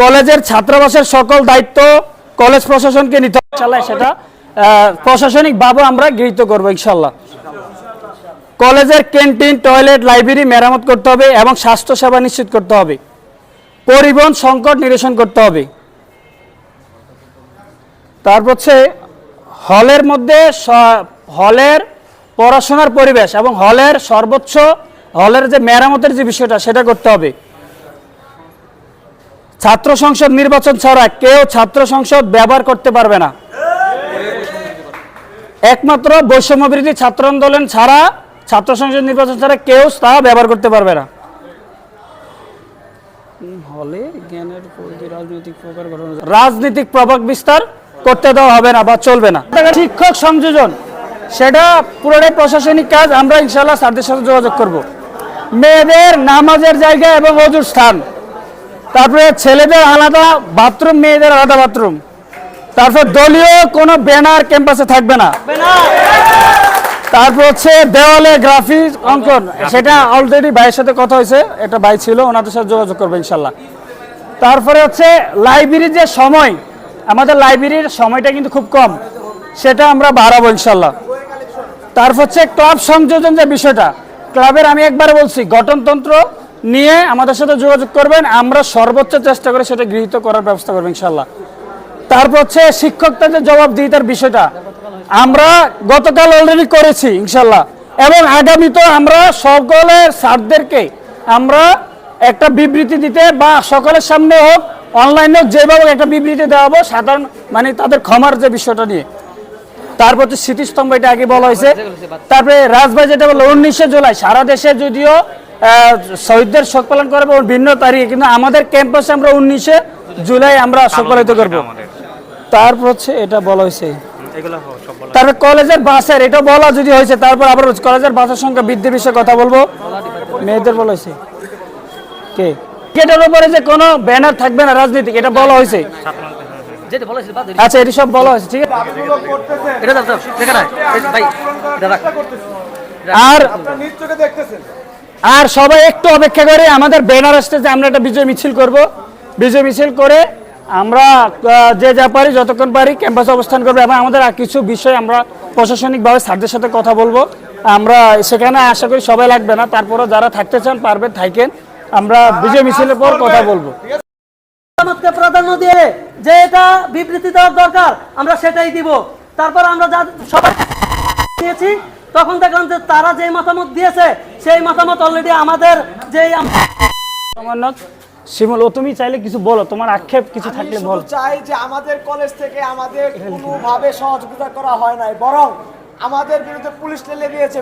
কলেজের ছাত্রাবাসের সকল দায়িত্ব কলেজ প্রশাসনকে নিতে হবে। সেটা প্রশাসনিকভাবে আমরা গৃহীত করব ইনশাল্লাহ কলেজের ক্যান্টিন, টয়লেট, লাইব্রেরি মেরামত করতে হবে এবং স্বাস্থ্যসেবা নিশ্চিত করতে হবে। পরিবহন সংকট নিরসন করতে হবে। তারপর হচ্ছে হলের মধ্যে হলের পড়াশোনার পরিবেশ এবং হলের সর্বোচ্চ, হলের যে মেরামতের যে বিষয়টা, সেটা করতে হবে। ছাত্র সংসদ নির্বাচন ছাড়া কেউ ছাত্র সংসদ ব্যবহার করতে পারবে না। একমাত্র বৈষম্য বিরোধী ছাত্র আন্দোলন ছাড়া ছাত্র সংসদ নির্বাচন ছাড়া কেউ তা ব্যবহার করতে পারবে না। হলে জ্ঞানের রাজনৈতিক প্রকার রাজনৈতিক প্রভাব বিস্তার করতে দেওয়া হবে না বা চলবে না। শিক্ষক সংযোজন সেটা পুরোটাই প্রশাসনিক কাজ আমরা ইনশাল্লাহ স্যারদের সাথে যোগাযোগ করব। মেয়েদের নামাজের জায়গা এবং অজুর স্থান। তারপরে ছেলেদের আলাদা বাথরুম, মেয়েদের আলাদা বাথরুম। তারপর দলীয় কোনো ব্যানার ক্যাম্পাসে থাকবে না। তারপর হচ্ছে দেওয়ালে গ্রাফিক অঙ্কন, সেটা অলরেডি ভাইয়ের সাথে কথা হয়েছে, এটা ভাই ছিল, ওনাদের সাথে যোগাযোগ করব ইনশাল্লাহ। তারপরে হচ্ছে লাইব্রেরির যে সময়, আমাদের লাইব্রেরির সময়টা কিন্তু খুব কম, সেটা আমরা বাড়াবো ইনশাল্লাহ। তারপর হচ্ছে ক্লাব সংযোজন যে বিষয়টা, ক্লাবের আমি একবার বলছি, গঠনতন্ত্র নিয়ে আমাদের সাথে যোগাযোগ করবেন। আমরা সর্বোচ্চ চেষ্টা করে সেটা গৃহীত করার ব্যবস্থা করব ইনশাল্লাহ তারপর হচ্ছে শিক্ষকদের যে জবাবদিহিতার বিষয়টা, আমরা গতকাল অলরেডি করেছি ইনশাল্লাহ এবং আগামীতেও আমরা সকলের স্যারদেরকে আমরা একটা বিবৃতি দিতে বা সকলের সামনে হোক অনলাইনে হোক যেভাবে একটা বিবৃতি দেওয়া সাধারণ মানে তাদের ক্ষমার যে বিষয়টা নিয়ে। তারপর হচ্ছে স্মৃতিস্তম্ভ, এটা আগে বলা হয়েছে। তারপরে রাজভাই যেটা বলল, উনিশে জুলাই, সারা দেশে যদিও শহীদদের শোক পালন করব ভিন্ন তারিখে কিন্তু আমাদের ক্যাম্পাসে আমরা উনিশে জুলাই আমরা শোক পালিত করব। তারপর হচ্ছে এটা বলা হয়েছে। এগুলো তারপর কলেজের বাসের এটা বলা যদি হয়েছে তারপর আবার কলেজের বাসের সংখ্যা বৃদ্ধির বিষয়ে কথা বলব। মেয়েদের বলা হয়েছে। কে? এটার উপরে যে কোনো ব্যানার থাকবে না রাজনীতি এটা বলা হয়েছে। আচ্ছা এটি সব বলা হয়েছে ঠিক আছে? আর দেখতেছেন। আর সবাই একটু অপেক্ষা করে, আমাদের ব্যানার যে আমরা একটা বিজয় মিছিল করব, বিজয় মিছিল করে আমরা যে যা পারি, যতক্ষণ পারি ক্যাম্পাসে অবস্থান করব এবং আমাদের আর কিছু বিষয় আমরা প্রশাসনিকভাবে স্যারদের সাথে কথা বলব। আমরা সেখানে আশা করি সবাই লাগবে না, তারপরও যারা থাকতে চান পারবেন থাকেন। আমরা বিজয় মিছিলের পর কথা বলব। প্রাধান্য দিয়ে যে এটা বিবৃতি দেওয়ার দরকার, আমরা সেটাই দিব। তারপর আমরা সবাই দিয়েছি তখন দেখলাম যে তারা যে মতামত দিয়েছে সেই মতামত অলরেডি আমাদের যে শিমুল ও তুমি চাইলে কিছু বলো তোমার আক্ষেপ কিছু থাকলে বলো বল। চাই যে আমাদের কলেজ থেকে আমাদের কোনোভাবে সহযোগিতা করা হয় নাই বরং আমাদের বিরুদ্ধে পুলিশ লেলে দিয়েছে